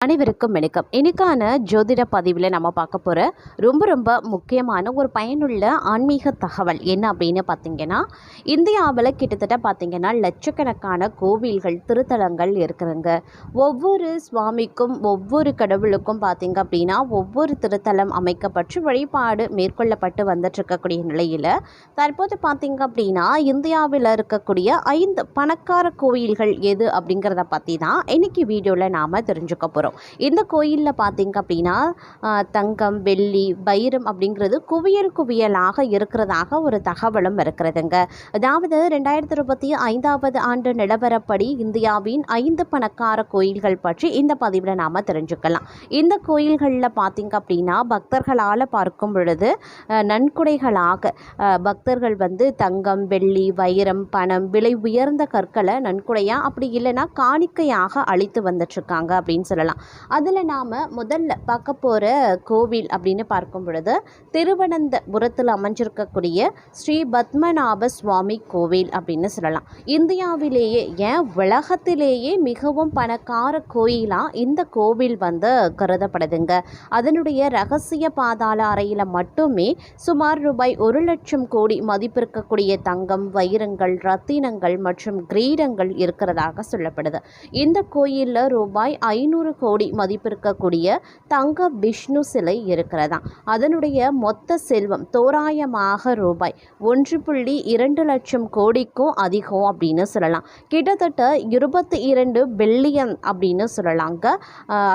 அனைவருக்கும் வணக்கம். இன்னைக்கான ஜோதிட பதிவில் நம்ம பார்க்க போகிற ரொம்ப ரொம்ப முக்கியமான ஒரு பயனுள்ள ஆன்மீக தகவல் என்ன அப்படின்னு பார்த்தீங்கன்னா இந்தியாவில் கிட்டத்தட்ட பார்த்தீங்கன்னா லட்சக்கணக்கான கோவில்கள் திருத்தலங்கள் இருக்கிறாங்க ஒவ்வொரு சுவாமிக்கும் ஒவ்வொரு கடவுளுக்கும் பார்த்தீங்க அப்படின்னா ஒவ்வொரு திருத்தலம் அமைக்கப்பட்டு வழிபாடு மேற்கொள்ளப்பட்டு வந்துட்டு இருக்கக்கூடிய நிலையில் தற்போது பார்த்தீங்க அப்படின்னா இந்தியாவில் இருக்கக்கூடிய ஐந்து பணக்கார கோயில்கள் எது அப்படிங்கிறத பற்றி தான் இன்னைக்கு வீடியோவில் நாம் தெரிஞ்சுக்க போகிறோம் இந்த கோயிலில் பார்த்திங்க அப்படின்னா தங்கம் வெள்ளி வைரம் அப்படிங்கிறது குவியல் குவியலாக இருக்கிறதாக ஒரு தகவலும் இருக்கிறதுங்க. அதாவது ரெண்டாயிரத்தி இருபத்தி ஐந்தாவது ஆண்டு நிலவரப்படி இந்தியாவின் ஐந்து பணக்கார கோயில்கள் பற்றி இந்த பதிவில் நாம் தெரிஞ்சுக்கலாம். இந்த கோயில்களில் பார்த்தீங்க அப்படின்னா பக்தர்களால் பார்க்கும் பொழுது நன்கொடைகளாக பக்தர்கள் வந்து தங்கம் வெள்ளி வைரம் பணம் விலை உயர்ந்த கற்களை நன்கொடையாக அப்படி இல்லைன்னா காணிக்கையாக அளித்து வந்துட்டுருக்காங்க அப்படின்னு சொல்லலாம். அதில் நாம் முதல்ல பார்க்க போகிற கோவில் அப்படின்னு பார்க்கும் பொழுது திருவனந்தபுரத்தில் அமைஞ்சிருக்கக்கூடிய ஸ்ரீ பத்மநாப சுவாமி கோவில் அப்படின்னு சொல்லலாம். இந்தியாவிலேயே ஏன் உலகத்திலேயே மிகவும் பணக்கார கோயிலாக இந்த கோவில் வந்து கருதப்படுதுங்க. அதனுடைய ரகசிய பாதாள அறையில் மட்டுமே சுமார் ரூபாய் ஒரு லட்சம் கோடி மதிப்பிருக்கக்கூடிய தங்கம் வைரங்கள் ரத்தினங்கள் மற்றும் கிரீடங்கள் இருக்கிறதாக சொல்லப்படுது. இந்த கோயிலில் ரூபாய் ஐநூறு கோடி கோடி மதிப்பிருக்கக்கூடிய தங்க விஷ்ணு சிலை இருக்கிறதா அதனுடைய மொத்த செல்வம் தோராயமாக ரூபாய் ஒன்று புள்ளி இரண்டு லட்சம் கோடிக்கும் அதிகம் அப்படின்னு சொல்லலாம். கிட்டத்தட்ட இருபத்தி இரண்டு பில்லியன் அப்படின்னு சொல்லலாங்க.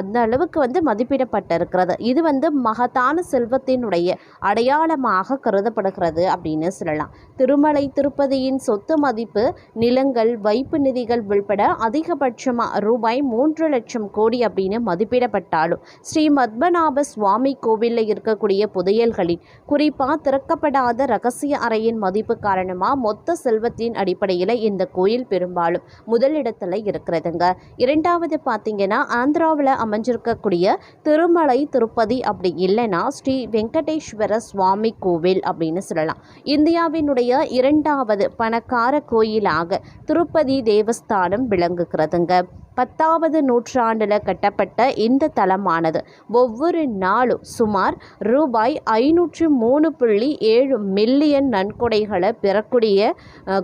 அந்த அளவுக்கு வந்து மதிப்பிடப்பட்டிருக்கிறது. இது வந்து மகத்தான செல்வத்தினுடைய அடையாளமாக கருதப்படுகிறது அப்படின்னு சொல்லலாம். திருமலை திருப்பதியின் சொத்து மதிப்பு நிலங்கள் வைப்பு நிதிகள் உள்பட அதிகபட்சமாக ரூபாய் மூன்று லட்சம் கோடி அப்படின்னு மதிப்பிடப்பட்டாலும். ஸ்ரீ பத்மநாப சுவாமி கோவிலில் இருக்கக்கூடிய புதையல்களின் குறிப்பாக திறக்கப்படாத ரகசிய அறையின் மதிப்பு காரணமாக மொத்த செல்வத்தின் அடிப்படையில் இந்த கோயில் பெரும்பாலும் முதலிடத்தில் இருக்கிறதுங்க. இரண்டாவது பார்த்தீங்கன்னா ஆந்திராவில் அமைஞ்சிருக்கக்கூடிய திருமலை திருப்பதி அப்படி இல்லைன்னா ஸ்ரீ வெங்கடேஸ்வர சுவாமி கோவில் அப்படின்னு சொல்லலாம். இந்தியாவினுடைய இரண்டாவது பணக்கார கோயிலாக திருப்பதி தேவஸ்தானம் விளங்குகிறதுங்க. பத்தாவது நூற்றாண்டில் கட்டப்பட்ட இந்த தலமானது. ஒவ்வொரு நாளும் சுமார் ரூபாய் ஐநூற்று மூணு புள்ளி ஏழு மில்லியன் நன்கொடைகளை பெறக்கூடிய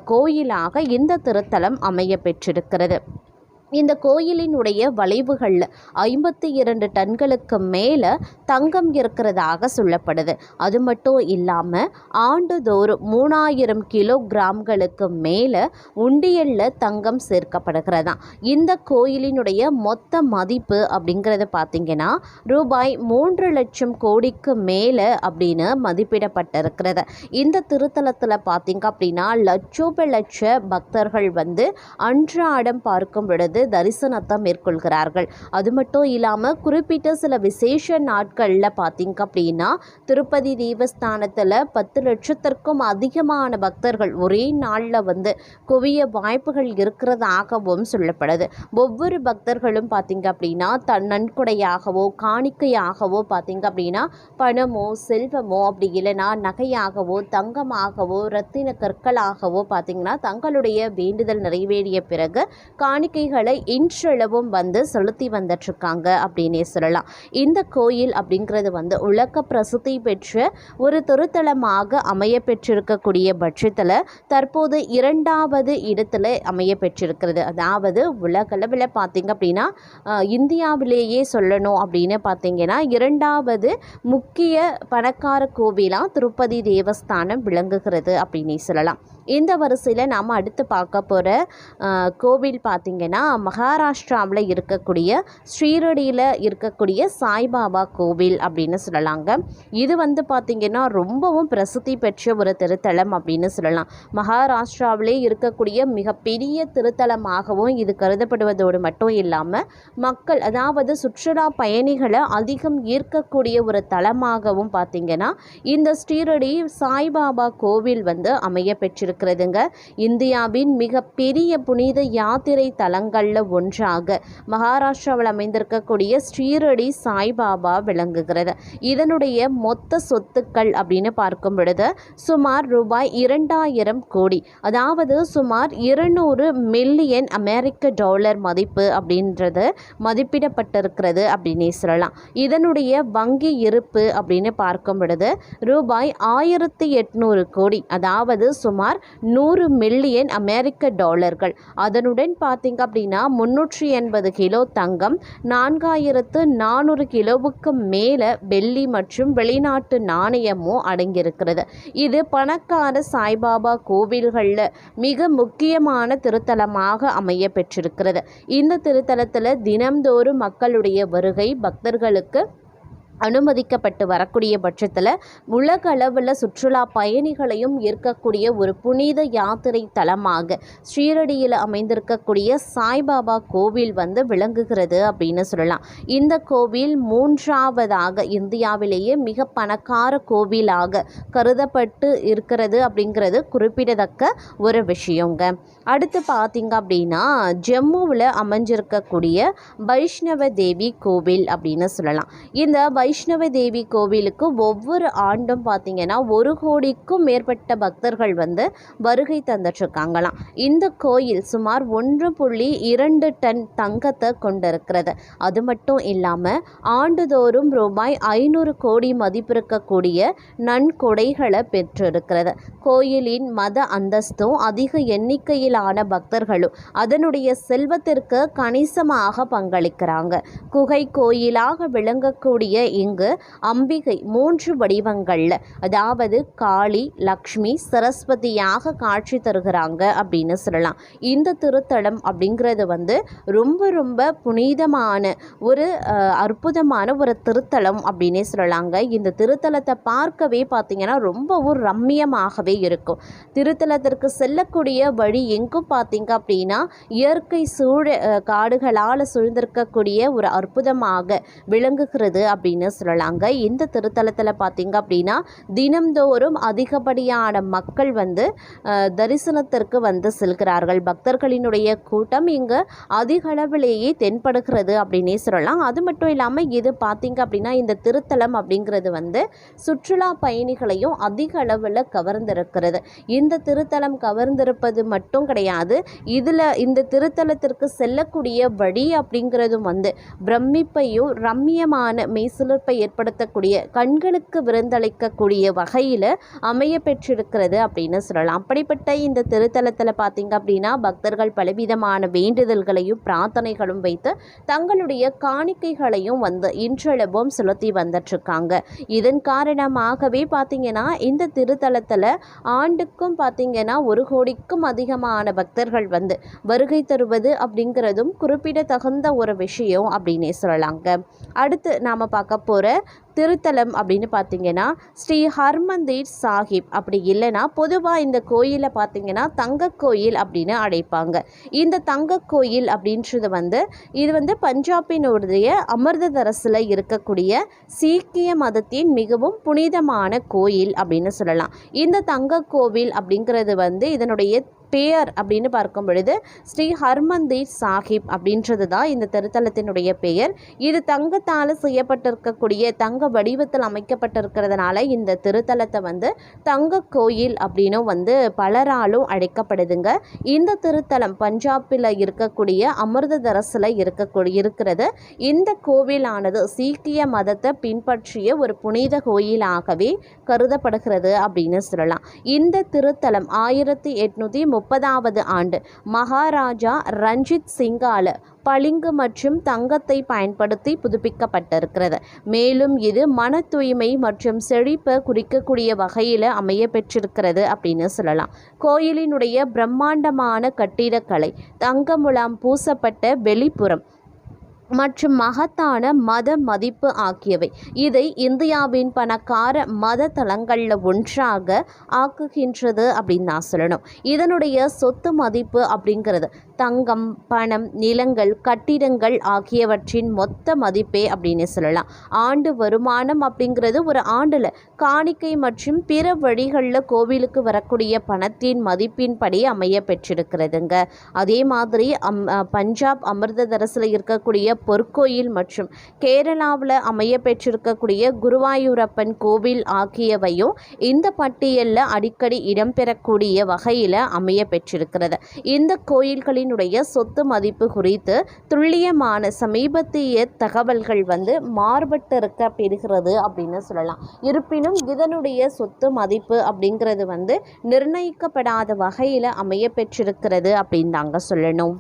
கோயிலாக இந்த திருத்தலம் அமைய பெற்றிருக்கிறது. இந்த கோயிலினுடைய வளைவுகளில் ஐம்பத்தி இரண்டு டன்களுக்கு மேலே தங்கம் இருக்கிறதாக சொல்லப்படுது. அது மட்டும் இல்லாமல் ஆண்டுதோறும் மூணாயிரம் கிலோகிராம்களுக்கு மேலே உண்டியலில் தங்கம் சேர்க்கப்படுகிறதா இந்த கோயிலினுடைய மொத்த மதிப்பு அப்படிங்கிறத பார்த்தீங்கன்னா ரூபாய் மூன்று லட்சம் கோடிக்கு மேலே அப்படின்னு மதிப்பிடப்பட்டிருக்கிறது. இந்த திருத்தலத்தில் பார்த்தீங்க அப்படின்னா லட்சோப லட்ச பக்தர்கள் வந்து அன்றாடம் பார்க்கும் பொழுது தரிசனத்தை மேற்கொள்கிறார்கள். அது மட்டும் இல்லாமல் குறிப்பிட்ட சில விசேஷ நாட்களில் பார்த்திங்க அப்படின்னா திருப்பதி தேவஸ்தானத்தில் பத்து லட்சத்திற்கும் அதிகமான பக்தர்கள் ஒரே நாளில் வந்து குவிய வாய்ப்புகள் இருக்கிறதாகவும் சொல்லப்படுது. ஒவ்வொரு பக்தர்களும் பார்த்திங்க அப்படின்னா தன் நன்கொடையாகவோ காணிக்கையாகவோ பார்த்திங்க அப்படின்னா பணமோ செல்வமோ அப்படி இல்லைன்னா நகையாகவோ தங்கமாகவோ ரத்தின கற்களாகவோ பார்த்திங்கன்னா தங்களுடைய வேண்டுதல் நிறைவேறிய பிறகு காணிக்கைகள் இன்றளவும் வந்து செலுத்தி வந்துட்டுருக்காங்க அப்படின்னே சொல்லலாம். இந்த கோயில் அப்படிங்கிறது வந்து உலக பிரசித்தி பெற்ற ஒரு திருத்தலமாக அமைய பெற்றிருக்கக்கூடிய பட்சத்தில் தற்போது இரண்டாவது இடத்துல அமைய பெற்றிருக்கிறது அதாவது உலகளவில் பார்த்திங்க அப்படின்னா இந்தியாவிலேயே சொல்லணும் அப்படின்னு பார்த்தீங்கன்னா இரண்டாவது முக்கிய பணக்கார கோவிலாக திருப்பதி தேவஸ்தானம் விளங்குகிறது அப்படின்னே சொல்லலாம். இந்த வரிசையில் நாம் அடுத்து பார்க்க போகிற கோவில் பார்த்திங்கன்னா மகாராஷ்டிராவில் இருக்கக்கூடிய ஸ்ரீரடியில் இருக்கக்கூடிய சாய்பாபா கோவில் அப்படின்னு சொல்லலாங்க. இது வந்து பார்த்திங்கன்னா ரொம்பவும் பிரசித்தி பெற்ற ஒரு திருத்தலம் அப்படின்னு சொல்லலாம். மகாராஷ்டிராவிலே இருக்கக்கூடிய மிகப்பெரிய திருத்தலமாகவும் இது கருதப்படுவதோடு மட்டும் இல்லாமல் மக்கள் அதாவது சுற்றுலா பயணிகளை அதிகம் ஈர்க்கக்கூடிய ஒரு தலமாகவும் பார்த்திங்கன்னா இந்த ஸ்ரீரடி சாய்பாபா கோவில் வந்து அமைய பெற்றிருக்கு. இருக்கிறதுங்க. இந்தியாவின் மிகப்பெரிய புனித யாத்திரை தலங்களில் ஒன்றாக மகாராஷ்டிராவில் அமைந்திருக்கக்கூடிய ஸ்ரீரடி சாய்பாபா விளங்குகிறது. இதனுடைய மொத்த சொத்துக்கள் அப்படின்னு பார்க்கும் பொழுது சுமார் ரூபாய் இரண்டாயிரம் கோடி. அதாவது சுமார் இருநூறு மில்லியன் அமெரிக்க டாலர் மதிப்பு அப்படின்றது மதிப்பிடப்பட்டிருக்கிறது அப்படின்னே சொல்லலாம். இதனுடைய வங்கி இருப்பு அப்படின்னு பார்க்கும் பொழுது ரூபாய் ஆயிரத்தி எட்நூறு கோடி. அதாவது சுமார் நூறு மில்லியன் அமெரிக்க டாலர்கள். அதனுடன் பார்த்தீங்க அப்படின்னா முந்நூற்றி எண்பது கிலோ தங்கம் நான்காயிரத்து நானூறு கிலோவுக்கு மேலே வெள்ளி மற்றும் வெளிநாட்டு நாணயமும் அடங்கியிருக்கிறது. இது பணக்கார சாய்பாபா கோவில்களில் மிக முக்கியமான திருத்தலமாக அமைய பெற்றிருக்கிறது. இந்த திருத்தலத்தில் தினம்தோறும் மக்களுடைய வருகை பக்தர்களுக்கு அனுமதிக்கப்பட்டு வரக்கூடிய பட்சத்தில் உலக அளவில் சுற்றுலா பயணிகளையும் ஈர்க்கக்கூடிய ஒரு புனித யாத்திரை தலமாக ஸ்ரீரடியில் அமைந்திருக்கக்கூடிய சாய்பாபா கோவில் வந்து விளங்குகிறது அப்படின்னு சொல்லலாம். இந்த கோவில் மூன்றாவதாக இந்தியாவிலேயே மிக பணக்கார கோவிலாக கருதப்பட்டு இருக்கிறது அப்படிங்கிறது குறிப்பிடத்தக்க ஒரு விஷயங்க. அடுத்து பார்த்தீங்க அப்படின்னா ஜம்முவில் அமைஞ்சிருக்கக்கூடிய வைஷ்ணவ தேவி கோவில் அப்படின்னு சொல்லலாம். இந்த வைஷ்ணவ தேவி கோவிலுக்கு ஒவ்வொரு ஆண்டும் பார்த்திங்கன்னா ஒரு கோடிக்கும் மேற்பட்ட பக்தர்கள் வந்து வருகை தந்துட்டுருக்காங்களாம். இந்த கோயில் சுமார் ஒன்று புள்ளி இரண்டு டன் தங்கத்தை கொண்டிருக்கிறது. அது மட்டும் இல்லாமல் ஆண்டுதோறும் ரூபாய் ஐநூறு கோடி மதிப்பிருக்கக்கூடிய நன்கொடைகளை பெற்றிருக்கிறது. கோயிலின் மத அந்தஸ்தும் அதிக எண்ணிக்கையிலான பக்தர்களும் அதனுடைய செல்வத்திற்கு கணிசமாக பங்களிக்கிறாங்க. குகை கோயிலாக விளங்கக்கூடிய இங்கு அம்பிகை மூன்று வடிவங்களில் அதாவது காளி லக்ஷ்மி சரஸ்வதியாக காட்சி தருகிறாங்க அப்படின்னு சொல்லலாம். இந்த திருத்தலம் அப்படிங்கிறது வந்து ரொம்ப ரொம்ப புனிதமான ஒரு அற்புதமான ஒரு திருத்தலம் அப்படின்னே சொல்லலாங்க. இந்த திருத்தலத்தை பார்க்கவே பார்த்தீங்கன்னா ரொம்பவும் ரம்மியமாகவே இருக்கும். திருத்தலத்திற்கு செல்லக்கூடிய வழி எங்கும் பார்த்தீங்க அப்படின்னா இயற்கை சூழ காடுகளால் சூழ்ந்திருக்கக்கூடிய ஒரு அற்புதமாக விளங்குகிறது அப்படின்னு சொல்லலாங்க. இந்த திருத்தலத்தில் பார்த்தீங்க அப்படின்னா தினம்தோறும் அதிகப்படியான மக்கள் வந்து தரிசனத்திற்கு வந்து செல்கிறார்கள். பக்தர்களினுடைய கூட்டம் இங்கு அதிக அளவிலேயே தென்படுகிறது அப்படின்னே சொல்லலாம். அது மட்டும் இல்லாமல் இது பார்த்தீங்க அப்படின்னா இந்த திருத்தலம் அப்படிங்கிறது வந்து சுற்றுலா பயணிகளையும் அதிக அளவில் கவர்ந்திருக்கிறது. இந்த திருத்தலம் கவர்ந்திருப்பது மட்டும் கிடையாது. இதில் இந்த திருத்தலத்திற்கு செல்லக்கூடிய வழி அப்படிங்கிறதும் வந்து பிரமிப்பையும் ரம்மியமான மெய்சிலிர்ப்பை ஏற்படுத்தக்கூடிய கண்களுக்கு விருந்தளிக்கக்கூடிய வகையில் அமைய பெற்றிருக்கிறது அப்படின்னு சொல்லலாம். அப்படிப்பட்ட இந்த திருத்தலத்தில் பார்த்தீங்க அப்படின்னா பக்தர்கள் பலவிதமான வேண்டுதல்களையும் பிரார்த்தனைகளும் வைத்து தங்களுடைய காணிக்கைகளையும் வந்து இன்றளவும் செலுத்தி வந்துட்டுருக்காங்க இதன் காரணமாகவே பார்த்தீங்கன்னா இந்த திருத்தலத்தில் ஆண்டுக்கும் பார்த்தீங்கன்னா ஒரு கோடிக்கும் அதிகமான பக்தர்கள் வந்து வருகை தருவது அப்படிங்கிறதும் குறிப்பிடத்தகுந்த ஒரு விஷயம் அப்படின்னே சொல்லலாங்க. அடுத்து நாம் பார்க்க போகிற திருத்தலம் அப்படின்னு பார்த்தீங்கன்னா ஸ்ரீ ஹர்மந்தீர் சாஹிப். அப்படி இல்லைன்னா பொதுவாக இந்த கோயிலை பார்த்தீங்கன்னா தங்க கோயில் அப்படின்னு அழைப்பாங்க. இந்த தங்க கோயில் அப்படின்றது வந்து இது வந்து பஞ்சாபினுடைய அமிர்தரசில் இருக்கக்கூடிய சீக்கிய மதத்தின் மிகவும் புனிதமான கோயில் அப்படின்னு சொல்லலாம். இந்த தங்க கோவில் அப்படிங்கிறது வந்து இதனுடைய பெயர் அப்படின்னு பார்க்கும் பொழுது ஸ்ரீ ஹர்மந்தீர் சாஹிப் அப்படின்றது தான் இந்த திருத்தலத்தினுடைய பெயர். இது தங்கத்தால் செய்யப்பட்டிருக்கக்கூடிய தங்க வடிவத்தில் அமைக்கப்பட்டிருக்கிறதுனால இந்த திருத்தலத்தை வந்து தங்க கோயில் அப்படின்னும் வந்து பலராலும் அழைக்கப்படுதுங்க. இந்த திருத்தலம் பஞ்சாபில் இருக்கக்கூடிய அமிர்தரசில் இருக்கக்கூடிய இருக்கிறது. இந்த கோவிலானது சீக்கிய மதத்தை பின்பற்றிய ஒரு புனித கோயிலாகவே கருதப்படுகிறது அப்படின்னு சொல்லலாம். இந்த திருத்தலம் ஆயிரத்தி எட்நூற்றி முப்பதாவது ஆண்டு. மகாராஜா ரஞ்சித் சிங்கால பளிங்கு மற்றும் தங்கத்தை பயன்படுத்தி புதுப்பிக்கப்பட்டிருக்கிறது. மேலும் இது மன தூய்மை மற்றும் செழிப்பை குறிக்கக்கூடிய வகையில் அமைய பெற்றிருக்கிறது அப்படின்னு சொல்லலாம். கோயிலினுடைய பிரம்மாண்டமான கட்டிடக்கலை தங்க முலாம் பூசப்பட்ட வெளிப்புறம் மற்றும் மகத்தான மத மதிப்பு ஆகியவை. இதை இந்தியாவின் பணக்கார மத தலங்களில் ஒன்றாக ஆக்குகின்றது அப்படின்னு நான் சொல்லணும். இதனுடைய சொத்து மதிப்பு அப்படிங்கிறது தங்கம் பணம் நிலங்கள் கட்டிடங்கள் ஆகியவற்றின் மொத்த மதிப்பே அப்படின்னு சொல்லலாம். ஆண்டு வருமானம் அப்படிங்கிறது ஒரு ஆண்டில் காணிக்கை மற்றும் பிற வழிகளில் கோவிலுக்கு வரக்கூடிய பணத்தின் மதிப்பின்படி அமைய பெற்றிருக்கிறதுங்க. அதே மாதிரி அம் பஞ்சாப் அமிர்ததரசில் இருக்கக்கூடிய பொற்கோயில் மற்றும் கேரளாவில் அமைய பெற்றிருக்கக்கூடிய குருவாயூரப்பன் கோவில் ஆகியவையும் இந்த பட்டியலில் அடிக்கடி இடம்பெறக்கூடிய வகையில் அமைய பெற்றிருக்கிறது. இந்த கோயில்களினுடைய சொத்து மதிப்பு குறித்து துல்லியமான சமீபத்திய தகவல்கள் வந்து மாறுபட்டு இருக்க பெறுகிறது அப்படின்னு சொல்லலாம். இருப்பினும் இதனுடைய சொத்து மதிப்பு அப்படிங்கிறது வந்து நிர்ணயிக்கப்படாத வகையில் அமைய பெற்றிருக்கிறது அப்படின்னு நாங்கள் சொல்லணும்.